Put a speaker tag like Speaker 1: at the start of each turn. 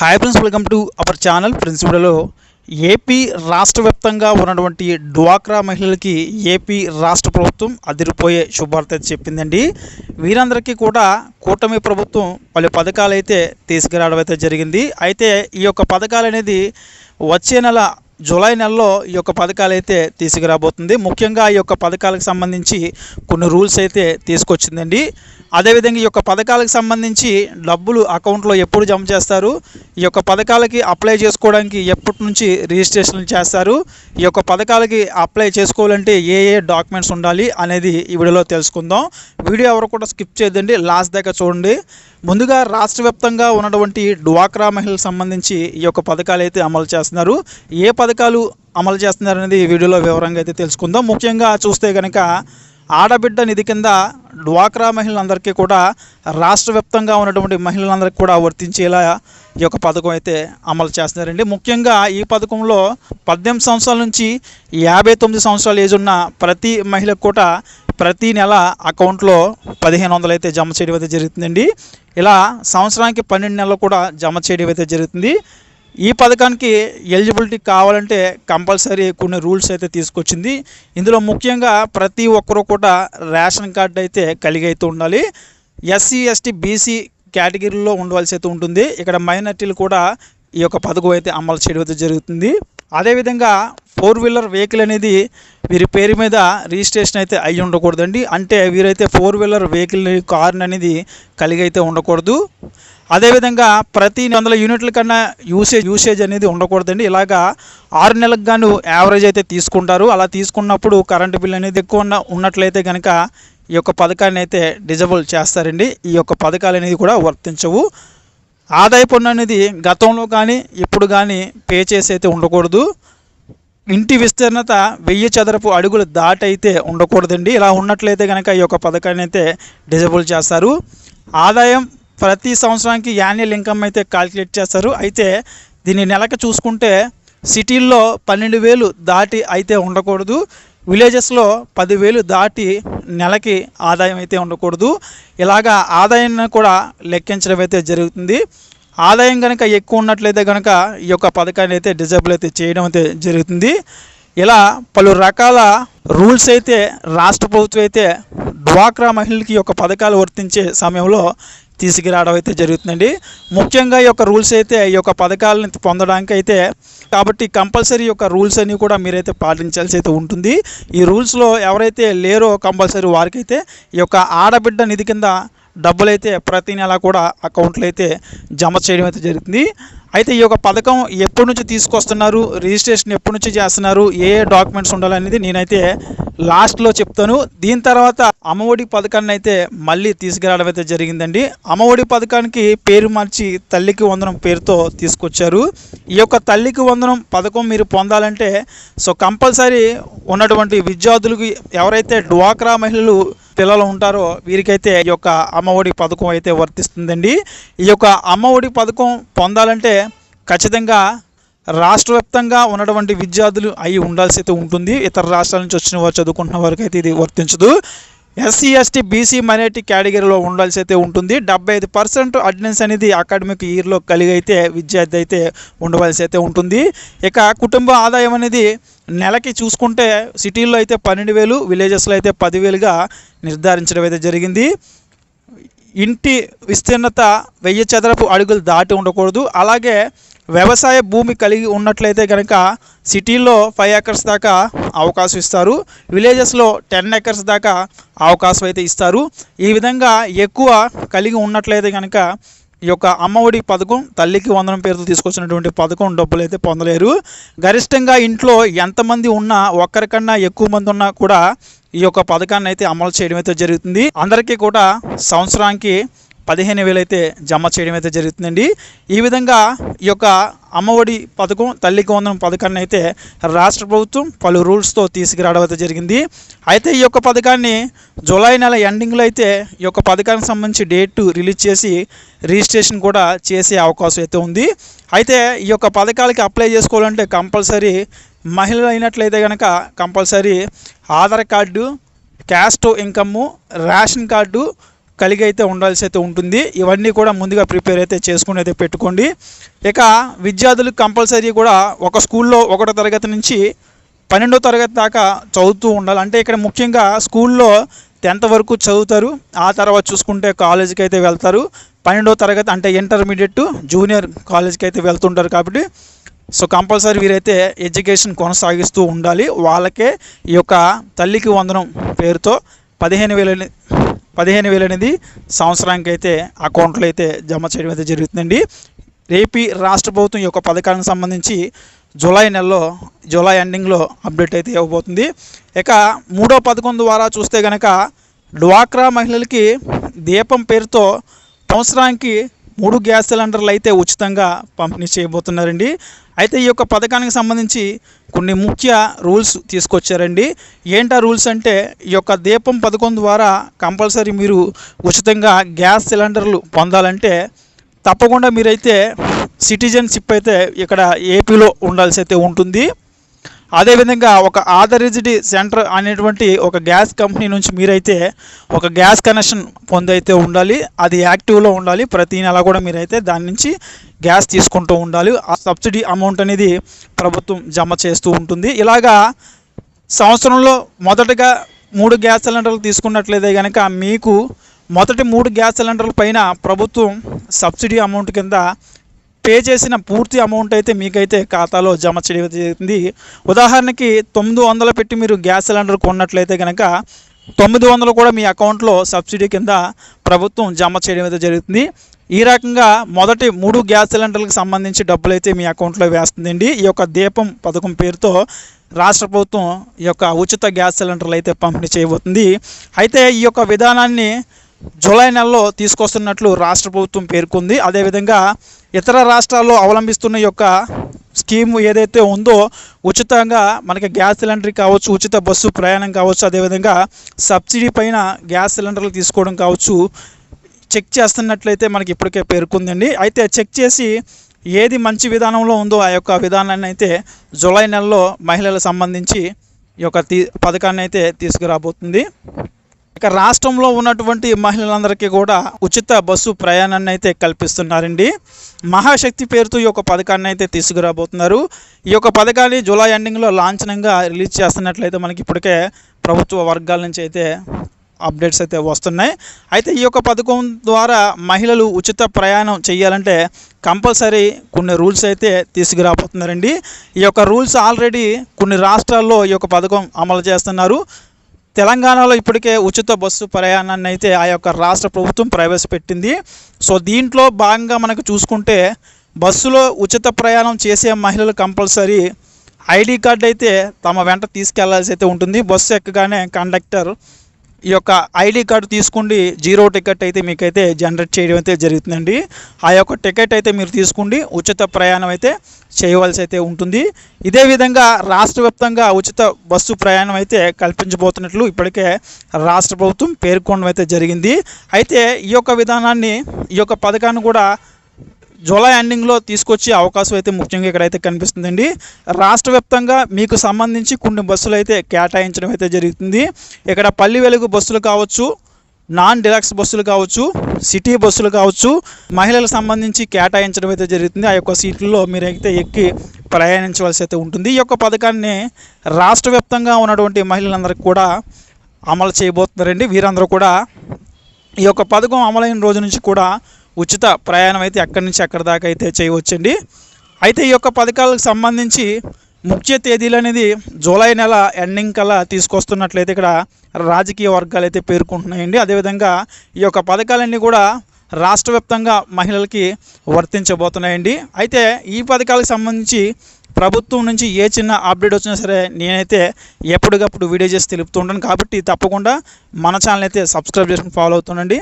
Speaker 1: Hi friends welcome to our channel friends వీడియోలో AP రాష్ట్ర వ్యాప్తంగా ఉన్నటువంటి డ్వాక్రా మహిళలకి ఏపీ రాష్ట్ర ప్రభుత్వం అదిరిపోయే శుభార్త చెప్పిందండి. వీరందరికీ కూడా కూటమి ప్రభుత్వం పలు పథకాలు అయితే తీసుకురావడం అయితే జరిగింది. అయితే ఈ యొక్క పథకాలు అనేది వచ్చే నెల జూలై నెలలో ఈ యొక్క పథకాలు అయితే తీసుకురాబోతుంది. ముఖ్యంగా ఈ యొక్క పథకాలకు సంబంధించి కొన్ని రూల్స్ అయితే తీసుకొచ్చిందండి. అదేవిధంగా ఈ యొక్క పథకాలకు సంబంధించి డబ్బులు అకౌంట్లో ఎప్పుడు జమ చేస్తారు? ఈ యొక్క పథకాలకి అప్లై చేసుకోవడానికి ఎప్పటి నుంచి రిజిస్ట్రేషన్ చేస్తారు? ఈ యొక్క పథకాలకి అప్లై చేసుకోవాలంటే ఏ ఏ డాక్యుమెంట్స్ ఉండాలి అనేది ఈ వీడియోలో తెలుసుకుందాం. వీడియో ఎవరు కూడా స్కిప్ చేయదండి లాస్ట్ దాకా చూడండి. ముందుగా రాష్ట్ర వ్యాప్తంగా ఉన్నటువంటి డ్వాక్రా మహిళలకు సంబంధించి ఈ యొక్క పథకాలు అయితే అమలు చేస్తున్నారు. ఏ పథకాలు అమలు చేస్తున్నారనేది ఈ వీడియోలో వివరంగా అయితే తెలుసుకుందాం. ముఖ్యంగా చూస్తే కనుక ఆడబిడ్డ నిధి కింద డ్వాక్రా మహిళలందరికీ కూడా రాష్ట్ర వ్యాప్తంగా ఉన్నటువంటి మహిళలందరికీ కూడా వర్తించేలా ఈ యొక్క పథకం అయితే అమలు చేస్తున్నారండి. ముఖ్యంగా ఈ పథకంలో పద్దెనిమిది సంవత్సరాల నుంచి యాభై తొమ్మిది సంవత్సరాల ఏజ్ ఉన్న ప్రతి మహిళకు కూడా ప్రతి నెల అకౌంట్లో పదిహేను వందలు అయితే జమ చేయడం అయితే జరుగుతుందండి. ఇలా సంవత్సరానికి పన్నెండు నెలలు కూడా జమ చేయడం అయితే జరుగుతుంది. ఈ పథకానికి ఎలిజిబిలిటీ కావాలంటే కంపల్సరీ కొన్ని రూల్స్ అయితే తీసుకొచ్చింది. ఇందులో ముఖ్యంగా ప్రతి ఒక్కరూ కూడా రేషన్ కార్డు అయితే కలిగి అయితే ఉండాలి. ఎస్సీ ఎస్టీ బీసీ కేటగిరీలో ఉండవలసి అయితే ఉంటుంది. ఇక్కడ మైనార్టీలు కూడా ఈ యొక్క పథకం అయితే అమలు చేయడం అయితే జరుగుతుంది. అదేవిధంగా ఫోర్ వీలర్ వెహికల్ అనేది వీరి పేరు మీద రిజిస్ట్రేషన్ అయితే అయ్యి ఉండకూడదండి. అంటే వీరైతే ఫోర్ వీలర్ వెహికల్ కార్ని అనేది కలిగి అయితే ఉండకూడదు. అదేవిధంగా ప్రతి వందల యూనిట్ల కన్నా యూసేజ్ యూసేజ్ అనేది ఉండకూడదండి. ఇలాగా ఆరు నెలలకు గాను యావరేజ్ అయితే తీసుకుంటారు. అలా తీసుకున్నప్పుడు కరెంటు బిల్ అనేది ఎక్కువ ఉన్నట్లయితే కనుక ఈ యొక్క పథకాన్ని అయితే డిజబుల్ చేస్తారండి. ఈ యొక్క పథకాలు అనేది కూడా వర్తించవు. ఆదాయ పన్ను అనేది గతంలో కానీ ఇప్పుడు కానీ పే చేసి అయితే ఉండకూడదు. ఇంటి విస్తీర్ణత వెయ్యి చదరపు అడుగులు దాటైతే ఉండకూడదండి. ఇలా ఉన్నట్లయితే కనుక ఈ యొక్క పథకాన్ని అయితే డిజబుల్ చేస్తారు. ఆదాయం ప్రతి సంవత్సరానికి యాన్యువల్ ఇన్కమ్ అయితే కాల్కులేట్ చేస్తారు. అయితే దీన్ని నెలకు చూసుకుంటే సిటీల్లో పన్నెండు వేలు దాటి అయితే ఉండకూడదు. విలేజెస్లో పదివేలు దాటి నెలకి ఆదాయం అయితే ఉండకూడదు. ఇలాగా ఆదాయాన్ని కూడా లెక్కించడం అయితే జరుగుతుంది. ఆదాయం కనుక ఎక్కువ ఉన్నట్లయితే కనుక ఈ యొక్క పథకాన్ని అయితే డిజేబుల్ అయితే చేయడం అయితే జరుగుతుంది. ఇలా పలు రకాల రూల్స్ అయితే రాష్ట్ర ప్రభుత్వం అయితే డ్వాక్రా మహిళలకి యొక్క పథకాలు వర్తించే సమయంలో తీసుకురావడం అయితే జరుగుతుందండి. ముఖ్యంగా ఈ యొక్క రూల్స్ అయితే ఈ యొక్క పథకాలను పొందడానికి అయితే కాబట్టి కంపల్సరీ యొక్క రూల్స్ అన్ని కూడా మీరైతే పాటించాల్సి అయితే ఉంటుంది. ఈ రూల్స్లో ఎవరైతే లేరో కంపల్సరీ వారికైతే ఈ యొక్క ఆడబిడ్డ నిధి కింద డబ్బులైతే ప్రతి నెల కూడా అకౌంట్లో అయితే జమ చేయడం అయితే జరుగుతుంది. అయితే ఈ యొక్క పథకం ఎప్పటి నుంచి తీసుకొస్తున్నారు? రిజిస్ట్రేషన్ ఎప్పటి నుంచి చేస్తున్నారు? ఏ ఏ డాక్యుమెంట్స్ ఉండాలనేది నేనైతే లాస్ట్లో చెప్తాను. దీని తర్వాత అమ్మఒడి పథకాన్ని అయితే మళ్ళీ తీసుకురావడం అయితే జరిగిందండి. అమ్మఒడి పథకానికి పేరు మార్చి తల్లికి వందనం పేరుతో తీసుకొచ్చారు. ఈ యొక్క తల్లికి వందనం పథకం మీరు పొందాలంటే సో కంపల్సరీ ఉన్నటువంటి విద్యార్థులకు ఎవరైతే డ్వాక్రా మహిళలు పిల్లలు ఉంటారో వీరికైతే ఈ యొక్క అమ్మఒడి పథకం అయితే వర్తిస్తుందండి. ఈ యొక్క అమ్మఒడి పథకం పొందాలంటే ఖచ్చితంగా రాష్ట్ర వ్యాప్తంగా ఉన్నటువంటి విద్యార్థులు అయి ఉండాల్సి అయితే ఉంటుంది. ఇతర రాష్ట్రాల నుంచి వచ్చిన వారు చదువుకుంటున్న వారికి అయితే ఇది వర్తించదు. ఎస్సీ ఎస్టీ బీసీ మైనార్టీ కేటగిరీలో ఉండాల్సి అయితే ఉంటుంది. డెబ్బై ఐదు పర్సెంట్ అటెండెన్స్ అనేది అకాడమిక్ ఇయర్లో కలిగి అయితే విద్యార్థి అయితే ఉండవలసి అయితే ఉంటుంది. ఇక కుటుంబ ఆదాయం అనేది నెలకి చూసుకుంటే సిటీల్లో అయితే పన్నెండు వేలు విలేజెస్లో అయితే పదివేలుగా నిర్ధారించడం అయితే జరిగింది. ఇంటి విస్తీర్ణత వెయ్యి చదరపు అడుగులు దాటి ఉండకూడదు. అలాగే వ్యవసాయ భూమి కలిగి ఉన్నట్లయితే కనుక సిటీల్లో ఫైవ్ ఎకర్స్ దాకా అవకాశం ఇస్తారు. విలేజెస్లో టెన్ ఎకర్స్ దాకా అవకాశం అయితే ఇస్తారు. ఈ విధంగా ఎక్కువ కలిగి ఉన్నట్లయితే కనుక ఈ యొక్క అమ్మఒడి పథకం తల్లికి వందనం పేరుతో తీసుకొచ్చినటువంటి పథకం డబ్బులు అయితే పొందలేరు. గరిష్టంగా ఇంట్లో ఎంతమంది ఉన్నా ఒక్కరికన్నా ఎక్కువ మంది ఉన్నా కూడా ఈ యొక్క పథకాన్ని అయితే అమలు చేయడం అయితే జరుగుతుంది. అందరికీ కూడా సంవత్సరానికి పదిహేను వేలు అయితే జమ చేయడం అయితే జరుగుతుందండి. ఈ విధంగా ఈ యొక్క అమ్మఒడి పథకం తల్లికి వందనం పథకాన్ని అయితే రాష్ట్ర ప్రభుత్వం పలు రూల్స్తో తీసుకురావడం అయితే జరిగింది. అయితే ఈ యొక్క పథకాన్ని జూలై నెల ఎండింగ్లో అయితే ఈ యొక్క పథకానికి సంబంధించి డేట్ రిలీజ్ చేసి రిజిస్ట్రేషన్ కూడా చేసే అవకాశం అయితే ఉంది. అయితే ఈ యొక్క పథకాలకి అప్లై చేసుకోవాలంటే కంపల్సరీ మహిళలు అయినట్లయితే కనుక compulsory Aadhaar card caste income ration card కలిగి అయితే ఉండాల్సి అయితే ఉంటుంది. ఇవన్నీ కూడా ముందుగా ప్రిపేర్ అయితే చేసుకుని అయితే పెట్టుకోండి. ఇక విద్యార్థులకు కంపల్సరీ కూడా ఒక స్కూల్లో ఒకటో తరగతి నుంచి పన్నెండో తరగతి దాకా చదువుతూ ఉండాలి. అంటే ఇక్కడ ముఖ్యంగా స్కూల్లో టెన్త్ వరకు చదువుతారు. ఆ తర్వాత చూసుకుంటే కాలేజీకి అయితే వెళ్తారు. పన్నెండో తరగతి అంటే ఇంటర్మీడియట్ జూనియర్ కాలేజీకి అయితే వెళ్తుంటారు కాబట్టి. సో కంపల్సరీ వీరైతే ఎడ్యుకేషన్ కొనసాగిస్తూ ఉండాలి. వాళ్ళకే ఈ యొక్క తల్లికి వందనం పేరుతో పదిహేను వేల పదిహేను వేలు అనేది సంవత్సరానికి అయితే అకౌంట్లో అయితే జమ చేయడం అయితే జరుగుతుందండి. ఏపీ రాష్ట్ర ప్రభుత్వం యొక్క పథకానికి సంబంధించి జూలై నెలలో జూలై ఎండింగ్లో అప్డేట్ అయితే ఇవ్వబోతుంది. ఇక మూడో పథకం ద్వారా చూస్తే కనుక డ్వాక్రా మహిళలకి దీపం పేరుతో సంవత్సరానికి మూడు గ్యాస్ సిలిండర్లు అయితే ఉచితంగా పంపిణీ చేయబోతున్నారండి. అయితే ఈ యొక్క పథకానికి సంబంధించి కొన్ని ముఖ్య రూల్స్ తీసుకొచ్చారండి. ఏంటా రూల్స్ అంటే ఈ యొక్క దీపం పథకం ద్వారా కంపల్సరీ మీరు ఉచితంగా గ్యాస్ సిలిండర్లు పొందాలంటే తప్పకుండా మీరైతే సిటిజన్షిప్ అయితే ఇక్కడ ఏపీలో ఉండాల్సి అయితే ఉంటుంది. అదేవిధంగా ఒక ఆథరైజ్డ్ సెంటర్ అనేటువంటి ఒక గ్యాస్ కంపెనీ నుంచి మీరైతే ఒక గ్యాస్ కనెక్షన్ పొందైతే ఉండాలి. అది యాక్టివ్లో ఉండాలి. ప్రతి నెల కూడా మీరైతే దాని నుంచి గ్యాస్ తీసుకుంటూ ఉండాలి. ఆ సబ్సిడీ అమౌంట్ అనేది ప్రభుత్వం జమ చేస్తూ ఉంటుంది. ఇలాగా సంవత్సరంలో మొదటగా మూడు గ్యాస్ సిలిండర్లు తీసుకున్నట్లయితే కనుక మీకు మొదటి మూడు గ్యాస్ సిలిండర్ల పైన ప్రభుత్వం సబ్సిడీ అమౌంట్ కింద పే చేసిన పూర్తి అమౌంట్ అయితే మీకైతే ఖాతాలో జమ చేయడం ఉదాహరణకి తొమ్మిది వందలు పెట్టి మీరు గ్యాస్ సిలిండర్ కొన్నట్లయితే కనుక తొమ్మిది వందలు కూడా మీ అకౌంట్లో సబ్సిడీ కింద ప్రభుత్వం జమ చేయడం అయితే జరుగుతుంది ఈ రకంగా మొదటి మూడు గ్యాస్ సిలిండర్లకు సంబంధించి డబ్బులు అయితే మీ అకౌంట్లో వేస్తుందండి. ఈ యొక్క దీపం పథకం పేరుతో రాష్ట్ర ప్రభుత్వం ఈ యొక్క ఉచిత గ్యాస్ సిలిండర్లు అయితే పంపిణీ చేయబోతుంది. అయితే ఈ యొక్క విధానాన్ని జూలై నెలలో తీసుకొస్తున్నట్లు రాష్ట్ర ప్రభుత్వం పేర్కొంది. అదేవిధంగా ఇతర రాష్ట్రాల్లో అవలంబిస్తున్న యొక్క స్కీమ్ ఏదైతే ఉందో ఉచితంగా మనకి గ్యాస్ సిలిండర్ కావచ్చు ఉచిత బస్సు ప్రయాణం కావచ్చు అదేవిధంగా సబ్సిడీ పైన గ్యాస్ సిలిండర్లు తీసుకోవడం కావచ్చు చెక్ చేస్తున్నట్లయితే మనకి ఇప్పటికే పేర్కొందండి. అయితే చెక్ చేసి ఏది మంచి విధానంలో ఉందో ఆ యొక్క విధానాన్ని అయితే జూలై నెలలో మహిళలకు సంబంధించి ఈ యొక్క తీ పథకాన్ని అయితే తీసుకురాబోతుంది. ఇక రాష్ట్రంలో ఉన్నటువంటి మహిళలందరికీ కూడా ఉచిత బస్సు ప్రయాణాన్ని అయితే కల్పిస్తున్నారండి. మహాశక్తి పేరుతో ఈ యొక్క పథకాన్ని అయితే తీసుకురాబోతున్నారు. ఈ యొక్క పథకాన్ని జూలై ఎండింగ్లో లాంఛనంగా రిలీజ్ చేస్తున్నట్లయితే మనకి ఇప్పటికే ప్రభుత్వ వర్గాల నుంచి అయితే అప్డేట్స్ అయితే వస్తున్నాయి. అయితే ఈ యొక్క పథకం ద్వారా మహిళలు ఉచిత ప్రయాణం చేయాలంటే కంపల్సరీ కొన్ని రూల్స్ అయితే తీసుకురాబోతున్నారండి. ఈ యొక్క రూల్స్ ఆల్రెడీ కొన్ని రాష్ట్రాల్లో ఈ యొక్క పథకం అమలు చేస్తున్నారు. తెలంగాణలో ఇప్పటికే ఉచిత బస్సు ప్రయాణాన్ని అయితే ఆ యొక్క రాష్ట్ర ప్రభుత్వం ప్రవేశపెట్టింది. సో దీంట్లో భాగంగా మనకు చూసుకుంటే బస్సులో ఉచిత ప్రయాణం చేసే మహిళలు కంపల్సరీ ఐడి కార్డు అయితే తమ వెంట తీసుకెళ్ళాల్సి అయితే ఉంటుంది. బస్సు ఎక్కగానే కండక్టర్ ఈ యొక్క ఐడి కార్డు తీసుకుండి జీరో టికెట్ అయితే మీకైతే జనరేట్ చేయడం అయితే జరుగుతుందండి. ఆ యొక్క టికెట్ అయితే మీరు తీసుకుండి ఉచిత ప్రయాణం అయితే చేయవలసి అయితే ఉంటుంది. ఇదే విధంగా రాష్ట్ర వ్యాప్తంగా ఉచిత బస్సు ప్రయాణం అయితే కల్పించబోతున్నట్లు ఇప్పటికే రాష్ట్ర ప్రభుత్వం పేర్కొనడం అయితే జరిగింది. అయితే ఈ యొక్క విధానాన్ని ఈ యొక్క పథకాన్ని కూడా జూలై ఎండింగ్లో తీసుకొచ్చే అవకాశం అయితే ముఖ్యంగా ఇక్కడైతే కనిపిస్తుందండి. రాష్ట్ర వ్యాప్తంగా మీకు సంబంధించి కొన్ని బస్సులు అయితే కేటాయించడం అయితే జరుగుతుంది. ఇక్కడ పల్లి వెలుగు బస్సులు కావచ్చు నాన్ డిలక్స్ బస్సులు కావచ్చు సిటీ బస్సులు కావచ్చు మహిళలకు సంబంధించి కేటాయించడం అయితే జరుగుతుంది. ఆ యొక్క సీట్లలో మీరైతే ఎక్కి ప్రయాణించవలసి అయితే ఉంటుంది. ఈ యొక్క పథకాన్ని రాష్ట్ర వ్యాప్తంగా ఉన్నటువంటి మహిళలందరికీ కూడా అమలు చేయబోతున్నారండి. వీరందరూ కూడా ఈ యొక్క పథకం అమలైన రోజు నుంచి కూడా ఉచిత ప్రయాణం అయితే ఎక్కడి నుంచి ఎక్కడి దాకా అయితే చేయవచ్చండి. అయితే ఈ యొక్క పథకాలకు సంబంధించి ముఖ్య తేదీలు అనేది జూలై నెల ఎండింగ్ కల్లా తీసుకొస్తున్నట్లయితే ఇక్కడ రాజకీయ వర్గాలు అయితే పేర్కొంటున్నాయండి. అదేవిధంగా ఈ యొక్క పథకాలన్నీ కూడా రాష్ట్ర వ్యాప్తంగా మహిళలకి వర్తించబోతున్నాయండి. అయితే ఈ పథకాలకు సంబంధించి ప్రభుత్వం నుంచి ఏ చిన్న అప్డేట్ వచ్చినా సరే నేనైతే ఎప్పటికప్పుడు వీడియో చేసి తెలుపుతుంటాను కాబట్టి తప్పకుండా మన ఛానల్ అయితే సబ్స్క్రైబ్ చేసుకుని ఫాలో అవుతుండండి.